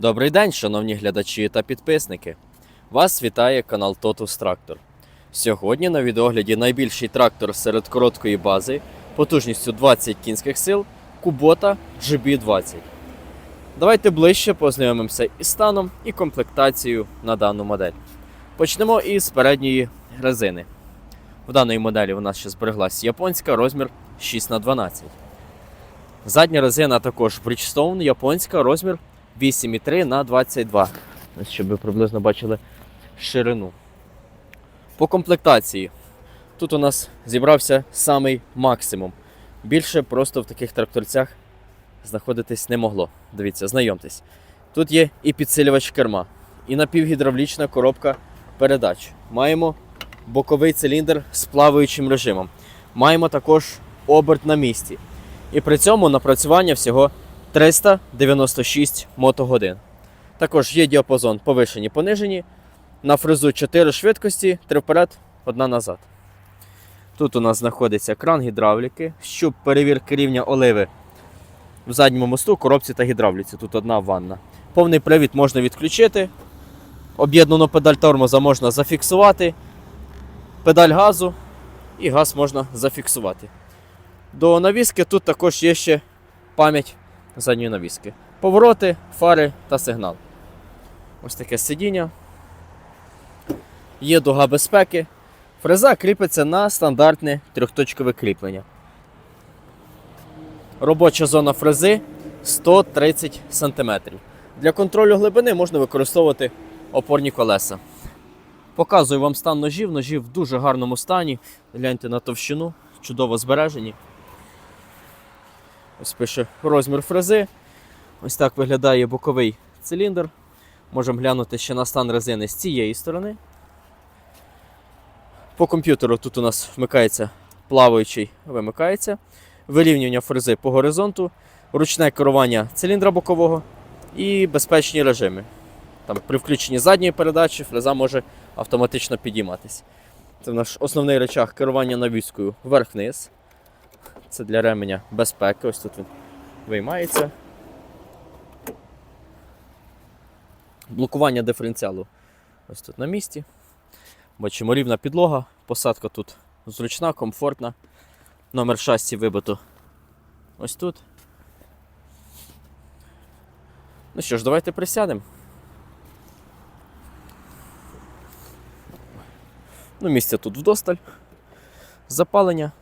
Добрий день, шановні глядачі та підписники. Вас вітає канал Totus Tractor. Сьогодні на відогляді найбільший трактор серед короткої бази потужністю 20 кінських сил Kubota GB20. Давайте ближче познайомимося із станом і комплектацією на дану модель. Почнемо із передньої резини. В даної моделі у нас ще збереглась японська розмір 6х12. Задня резина також Bridgestone, японська розмір 8,3 на 22. Ось щоб ви приблизно бачили ширину. По комплектації. Тут у нас зібрався самий максимум. Більше просто в таких тракторцях знаходитись не могло. Дивіться, знайомтесь. Тут є і підсилювач керма, і напівгідравлічна коробка передач. Маємо боковий циліндр з плаваючим режимом. Маємо також оберт на місці. І при цьому напрацювання всього 396 мотогодин. Також є діапазон повишені понижені. На фрезу 4 швидкості, 3 вперед, 1 назад. Тут у нас знаходиться кран гідравліки, щуп перевірки рівня оливи в задньому мосту, коробці та гідравліці. Тут одна ванна. Повний привід можна відключити. Об'єднану педаль тормоза можна зафіксувати. Педаль газу і газ можна зафіксувати. До навіски тут також є ще пам'ять задньої навіски. Повороти, фари та сигнал. Ось таке сидіння. Є дуга безпеки. Фреза кріпиться на стандартне трьохточкове кріплення. Робоча зона фрези 130 см. Для контролю глибини можна використовувати опорні колеса. Показую вам стан ножів. Ножі в дуже гарному стані. Гляньте на товщину, чудово збережені. Ось пише розмір фрези. Ось так виглядає боковий циліндр. Можемо глянути ще на стан резини з цієї сторони. По комп'ютеру тут у нас вмикається плаваючий, вимикається. Вирівнювання фрези по горизонту, ручне керування циліндра бокового і безпечні режими. Там, при включенні задньої передачі фреза може автоматично підійматися. Це наш основний речах керування навіскою вверх-вниз. Це для ременя безпеки. Ось тут він виймається. Блокування диференціалу ось тут на місці. Бачимо рівна підлога, посадка тут зручна, комфортна. Номер шасі вибито ось тут. Ну що ж, давайте присядемо. Ну, місця тут вдосталь. Запалення.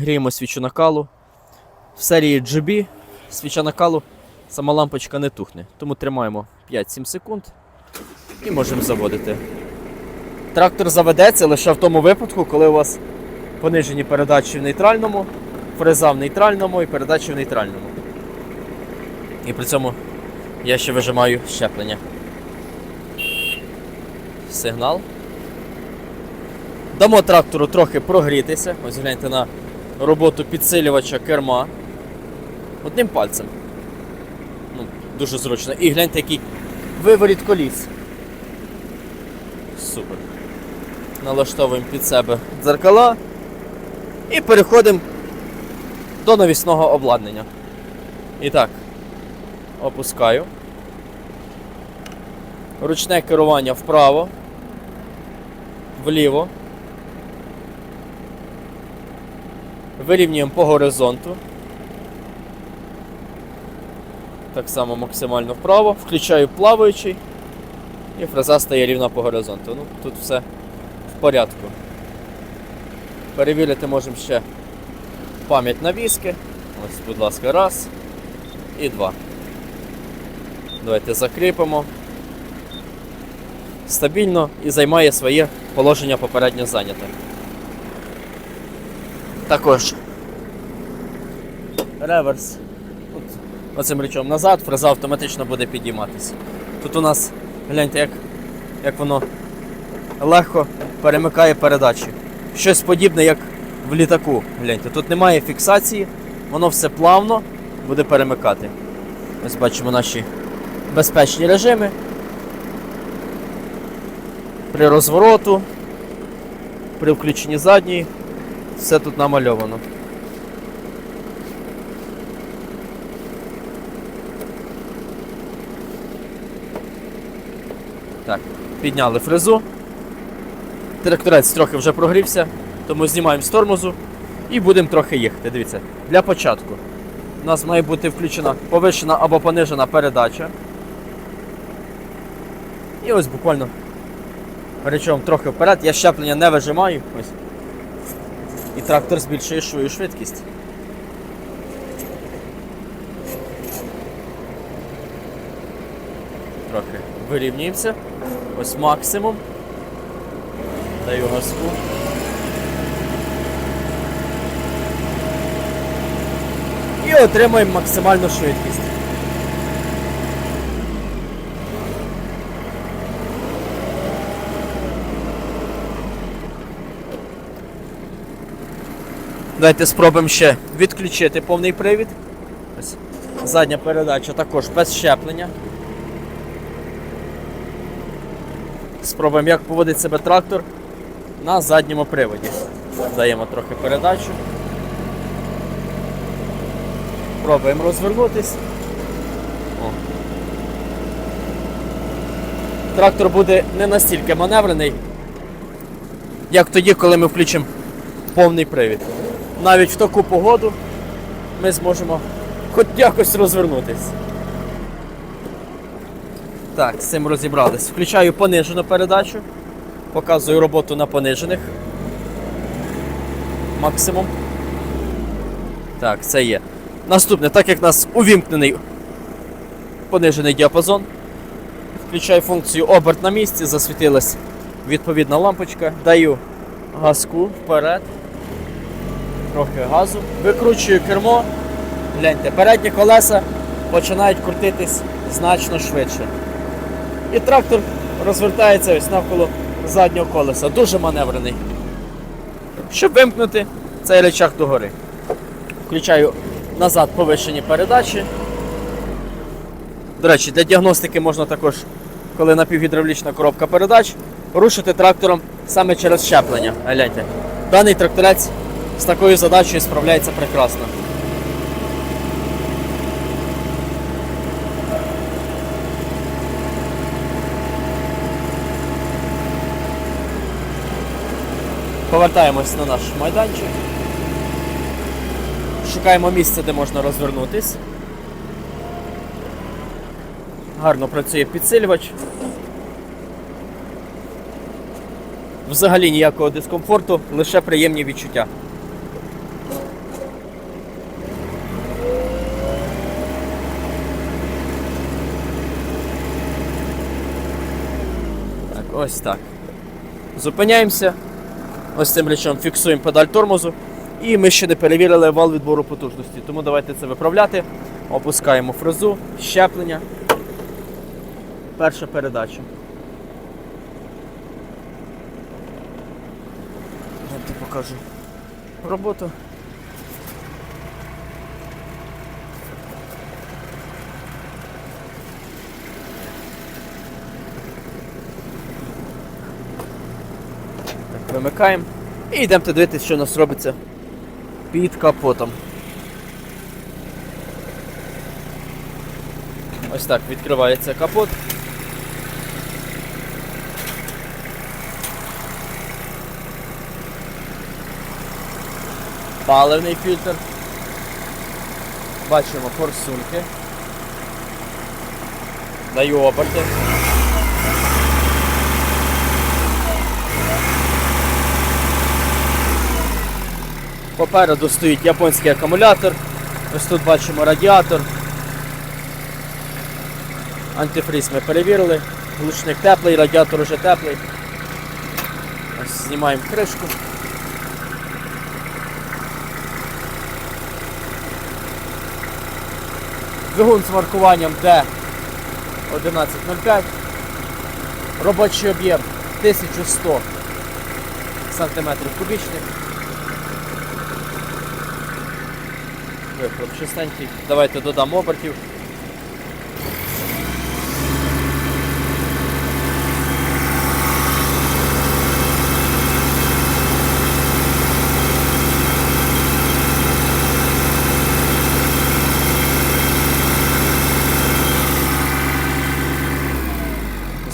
Гріємо свічу накалу. В серії GB свіча накалу сама лампочка не тухне. Тому тримаємо 5-7 секунд і можемо заводити. Трактор заведеться лише в тому випадку, коли у вас понижені передачі в нейтральному, фреза в нейтральному і передачі в нейтральному. І при цьому я ще вижимаю щеплення. Сигнал. Дамо трактору трохи прогрітися. Ось гляньте на роботу підсилювача керма. Одним пальцем. Ну, Дуже зручно. І гляньте, який виворіт коліс. Супер. Налаштовуємо під себе дзеркала і переходимо до навісного обладнання. І так, опускаю. Ручне керування вправо, вліво. Вирівнюємо по горизонту. Так само максимально вправо. Включаю плаваючий і фреза стає рівна по горизонту. Ну, тут все в порядку. Перевірити можемо ще пам'ять навіски. Ось, будь ласка, раз і два. Давайте закріпимо. Стабільно і займає своє положення попередньо зайняте. Також реверс. Оцим речом назад, фреза автоматично буде підійматися. Тут у нас, гляньте, як, як воно легко перемикає передачі. Щось подібне, як в літаку. Гляньте, тут немає фіксації, воно все плавно буде перемикати. Ось бачимо наші безпечні режими. При розвороту, при включенні задньої, все тут намальовано. Так, підняли фрезу. Тракторець трохи вже прогрівся, тому знімаємо з тормозу і будемо трохи їхати. Дивіться, для початку у нас має бути включена повишена або понижена передача. І ось буквально перечом трохи вперед, я щеплення не вижимаю. Ось. І трактор збільшує свою швидкість. Трохи вирівнюємося. Ось максимум. Даю газку. І отримаємо максимальну швидкість. Давайте спробуємо ще відключити повний привід. Ось задня передача також без щеплення. Спробуємо, як поводить себе трактор на задньому приводі. Даємо трохи передачу. Пробуємо розвернутись. О. Трактор буде не настільки маневрений, як тоді, коли ми включимо повний привід. Навіть в таку погоду ми зможемо хоч якось розвернутись. Так, з цим розібрались. Включаю понижену передачу. Показую роботу на понижених. Максимум. Так, це є. Наступне, так як у нас увімкнений понижений діапазон. Включаю функцію оберт на місці, засвітилась відповідна лампочка. Даю газку вперед. Трохи газу. Викручую кермо. Гляньте, передні колеса починають крутитись значно швидше. І трактор розвертається ось навколо заднього колеса. Дуже маневрений. Щоб вимкнути цей речах догори. Включаю назад повищені передачі. До речі, для діагностики можна також, коли напівгідравлічна коробка передач, рушити трактором саме через щеплення. Гляньте. Даний тракторець з такою задачею справляється прекрасно. Повертаємось на наш майданчик. Шукаємо місце, де можна розвернутись. Гарно працює підсилювач. Взагалі ніякого дискомфорту, лише приємні відчуття. Так, ось так. Зупиняємося. Ось цим речом фіксуємо педаль тормозу. І ми ще не перевірили вал відбору потужності. Тому давайте це виправляти. Опускаємо фрезу, щеплення. Перша передача. Давайте покажу роботу. Вимикаємо. І йдемо дивитися, що у нас робиться під капотом. Ось так відкривається капот. Паливний фільтр. Бачимо форсунки. Даю оберти. Попереду стоїть японський акумулятор. Ось тут бачимо радіатор. Антифріз ми перевірили. Глушник теплий, радіатор уже теплий. Ось знімаємо кришку. Двигун з маркуванням D1105. Робочий об'єм 1100 см кубічних. Вихлоп чистенький. Давайте додамо обертів.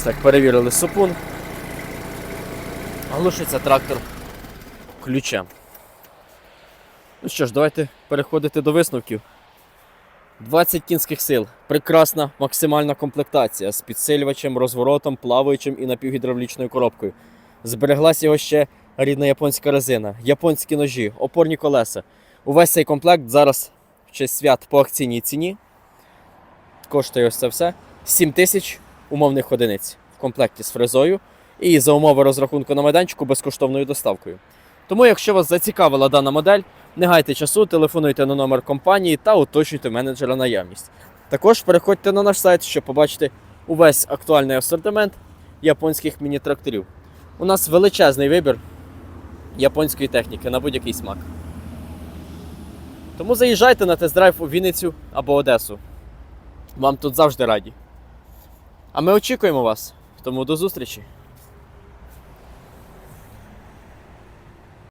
так, перевірили супун. Глушиться трактор ключем. Ну що ж, давайте переходити до висновків. 20 кінських сил. Прекрасна максимальна комплектація з підсилювачем, розворотом, плаваючим і напівгідравлічною коробкою. Збереглась його ще рідна японська резина, японські ножі, опорні колеса. Увесь цей комплект зараз в честь свят по акційній ціні. Коштує ось це все 7 тисяч умовних одиниць в комплекті з фрезою і за умови розрахунку на майданчику безкоштовною доставкою. Тому, якщо вас зацікавила дана модель, не гайте часу, телефонуйте на номер компанії та уточнюйте менеджера наявність. Також переходьте на наш сайт, щоб побачити увесь актуальний асортимент японських міні-тракторів. У нас величезний вибір японської техніки на будь-який смак. Тому заїжджайте на тест-драйв у Вінницю або Одесу. Вам тут завжди раді. А ми очікуємо вас. Тому до зустрічі!